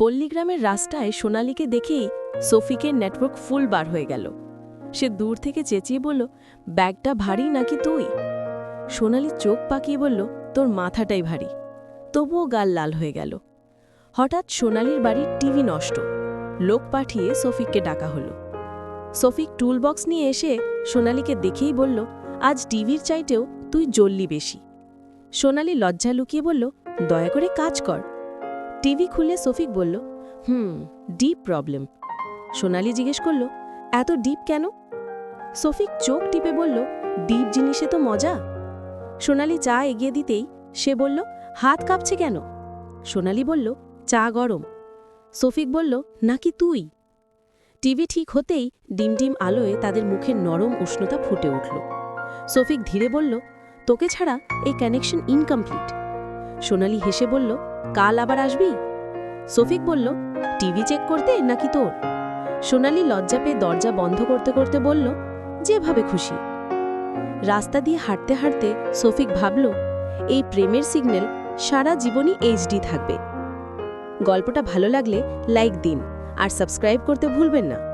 পল্লীগ্রামের রাস্তায় সোনালীকে দেখেই সোফিকের নেটওয়ার্ক ফুল বার হয়ে গেল। সে দূর থেকে চেঁচিয়ে বলল, ব্যাগটা ভারী নাকি তুই? সোনালি চোখ পাকিয়ে বলল, তোর মাথাটাই ভারী। তবুও গাল লাল হয়ে গেল। হঠাৎ সোনালির বাড়ির টিভি নষ্ট। লোক পাঠিয়ে সফিককে ডাকা হলো। সফিক টুলবক্স নিয়ে এসে সোনালিকে দেখেই বলল, আজ টিভির চাইতেও তুই জ্বললি বেশি। সোনালি লজ্জা লুকিয়ে বলল, দয়া করে কাজ কর। টিভি খুলে সফিক বলল, হুম ডিপ প্রবলেম সোনালি জিজ্ঞেস করল, এত ডিপ কেন? সফিক চোখ টিপে বলল ডিপ জিনিসে তো মজা। সোনালি চা এগিয়ে দিতেই সে বলল, হাত কাঁপছে কেন? সোনালি বলল, চা গরম। সফিক বলল, নাকি তুই? টিভি ঠিক হতেই ডিম ডিম আলোয় তাদের মুখের নরম উষ্ণতা ফুটে উঠল। সফিক ধীরে বলল, তোকে ছাড়া এই কানেকশন ইনকমপ্লিট সোনালি হেসে বলল, কাল আবার আসবি? সফিক বলল, টিভি চেক করতে নাকি তোর? সোনালি লজ্জা পেয়ে দরজা বন্ধ করতে করতে বলল, যেভাবে খুশি। রাস্তা দিয়ে হাঁটতে হাঁটতে সফিক ভাবল, এই প্রেমের সিগন্যাল সারা জীবনই এইচডি থাকবে। গল্পটা ভালো লাগলে লাইক দিন আর সাবস্ক্রাইব করতে ভুলবেন না।